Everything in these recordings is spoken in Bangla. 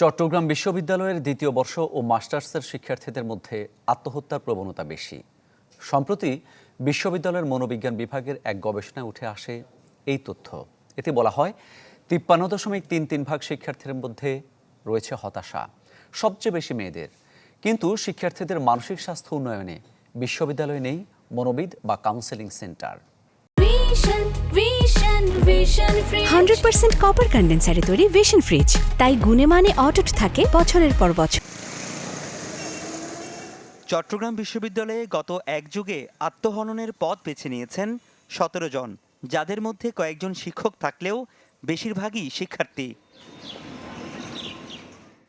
চট্টগ্রাম বিশ্ববিদ্যালয়ের দ্বিতীয় বর্ষ ও মাস্টার্সের শিক্ষার্থীদের মধ্যে আত্মহত্যার প্রবণতা বেশি। সম্প্রতি বিশ্ববিদ্যালয়ের মনোবিজ্ঞান বিভাগের এক গবেষণায় উঠে আসে এই তথ্য। এতে বলা হয়, তিপ্পান্ন দশমিক তিন তিন ভাগ শিক্ষার্থীর মধ্যে রয়েছে হতাশা, সবচেয়ে বেশি মেয়েদের। কিন্তু শিক্ষার্থীদের মানসিক স্বাস্থ্য উন্নয়নে বিশ্ববিদ্যালয় নেই মনোবিদ বা counselling centre. Hundred percent copper কন্ডেন্সারে তৈরি ভিশন ফ্রিজ তাই গুণে মানে অটুট থাকে বছরের পর বছর। চট্টগ্রাম বিশ্ববিদ্যালয়ে গত এক যুগে আত্মহননের পথ বেছে নিয়েছেন সতেরো জন যাদের মধ্যে কয়েকজন শিক্ষক থাকলেও বেশিরভাগই শিক্ষার্থী।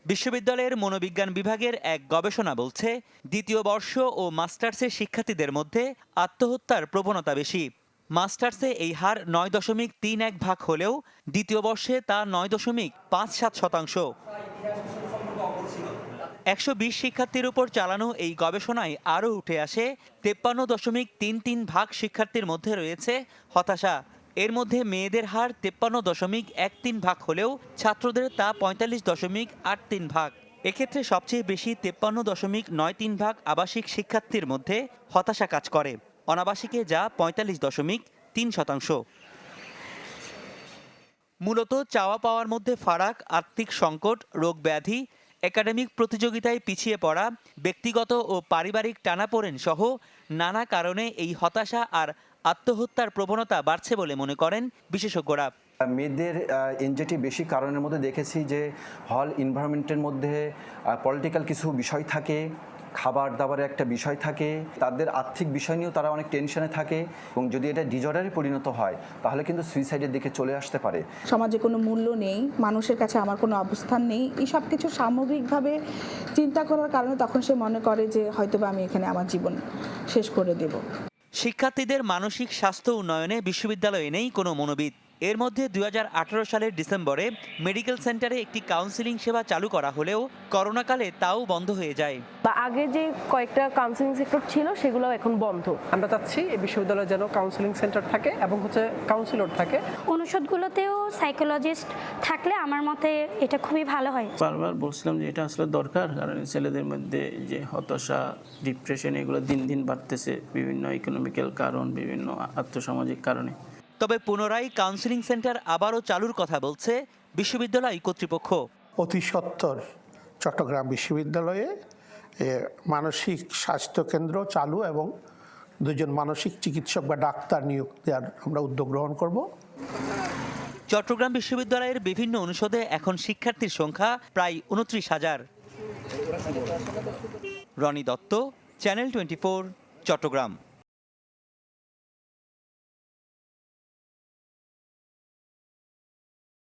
বিশ্ববিদ্যালয়ের মনোবিজ্ঞান বিভাগের এক গবেষণা বলছে দ্বিতীয় বর্ষ ও মাস্টার্সের শিক্ষার্থীদের মধ্যে আত্মহত্যার প্রবণতা বেশি। মাস্টার্সে এই হার নয় দশমিক তিন এক ভাগ হলেও দ্বিতীয় বর্ষে তা নয় দশমিক পাঁচ সাত শতাংশ। একশো বিশ শিক্ষার্থীর উপর চালানো এই গবেষণায় আরও উঠে আসে, তেপ্পান্ন দশমিক তিন তিন ভাগ শিক্ষার্থীর মধ্যে রয়েছে হতাশা। এর মধ্যে মেয়েদের হার তেপ্পান্ন দশমিক এক তিন ভাগ হলেও ছাত্রদের তা পঁয়তাল্লিশ দশমিক আট তিন ভাগ। এক্ষেত্রে সবচেয়ে বেশি তেপ্পান্ন দশমিক নয় তিন ভাগ আবাসিক শিক্ষার্থীর মধ্যে হতাশা কাজ করে। অনাবাসিকে যা পঁয়তাল্লিশ দশমিক তিন শতাংশ। মূলত চাওয়া পাওয়ার মধ্যে ফারাক, আর্থিক সংকট, রোগ ব্যাধি, একাডেমিক প্রতিযোগিতায় পিছিয়ে পড়া, ব্যক্তিগত ও পারিবারিক টানাপোড়েন সহ নানা কারণে এই হতাশা আর আত্মহত্যার প্রবণতা বাড়ছে বলে মনে করেন বিশেষজ্ঞরা। মেয়েদের এনজেটি বেশি কারণের মধ্যে দেখেছি যে, হল এনভায়রনমেন্টের মধ্যে পলিটিক্যাল কিছু বিষয় থাকে খাবার দাবারের একটা বিষয় থাকে তাদের আর্থিক বিষয় নিয়েও তারা অনেক টেনশনে থাকে এবং যদি এটা ডিজর্ডারে পরিণত হয় তাহলে কিন্তু সুইসাইডের দিকে চলে আসতে পারে। সমাজে কোনো মূল্য নেই মানুষের কাছে আমার কোনো অবস্থান নেই এই সব কিছু সামগ্রিকভাবে চিন্তা করার কারণে তখন সে মনে করে যে হয়তোবা আমি এখানে আমার জীবন শেষ করে দেব। শিক্ষার্থীদের মানসিক স্বাস্থ্য উন্নয়নে বিশ্ববিদ্যালয়ে নেই কোনো মনোবিদ। এর মধ্যে দুই হাজার আঠারো সালের ডিসেম্বরে মেডিকেল সেন্টারে একটি কাউন্সিলিং সেবা চালু করা হলেও করোনাকালে তাও বন্ধ হয়ে যায়। বা আগে যে কয়েকটা কাউন্সিলিং সেক্টর ছিল সেগুলো এখন বন্ধ। আমরা চাচ্ছি এই বিশ্ববিদ্যালয়ে যেন কাউন্সিলিং সেন্টার থাকে এবং হচ্ছে কাউন্সিলর থাকে। অনুষদগুলোতেও সাইকোলজিস্ট থাকলে আমার মতে এটা খুবই ভালো হয়। বারবার বলছিলাম যে এটা আসলে দরকার কারণ ছেলেদের মধ্যে যে হতাশা ডিপ্রেশন এগুলো দিন দিন বাড়তেছে বিভিন্ন ইকোনমিক্যাল কারণ বিভিন্ন আর্থসামাজিক কারণে। তবে পুনরায় কাউন্সিলিং সেন্টার আবারও চালুর কথা বলছে বিশ্ববিদ্যালয় কর্তৃপক্ষ। অতি সত্বর চট্টগ্রাম বিশ্ববিদ্যালয়ে মানসিক স্বাস্থ্য কেন্দ্র চালু এবং দুজন মানসিক চিকিৎসক বা ডাক্তার নিয়োগ দেওয়ার আমরা উদ্যোগ গ্রহণ করব। চট্টগ্রাম বিশ্ববিদ্যালয়ের বিভিন্ন অনুষদে এখন শিক্ষার্থীর সংখ্যা প্রায় উনত্রিশ হাজার। Rony Dutta channel twenty Chattogram.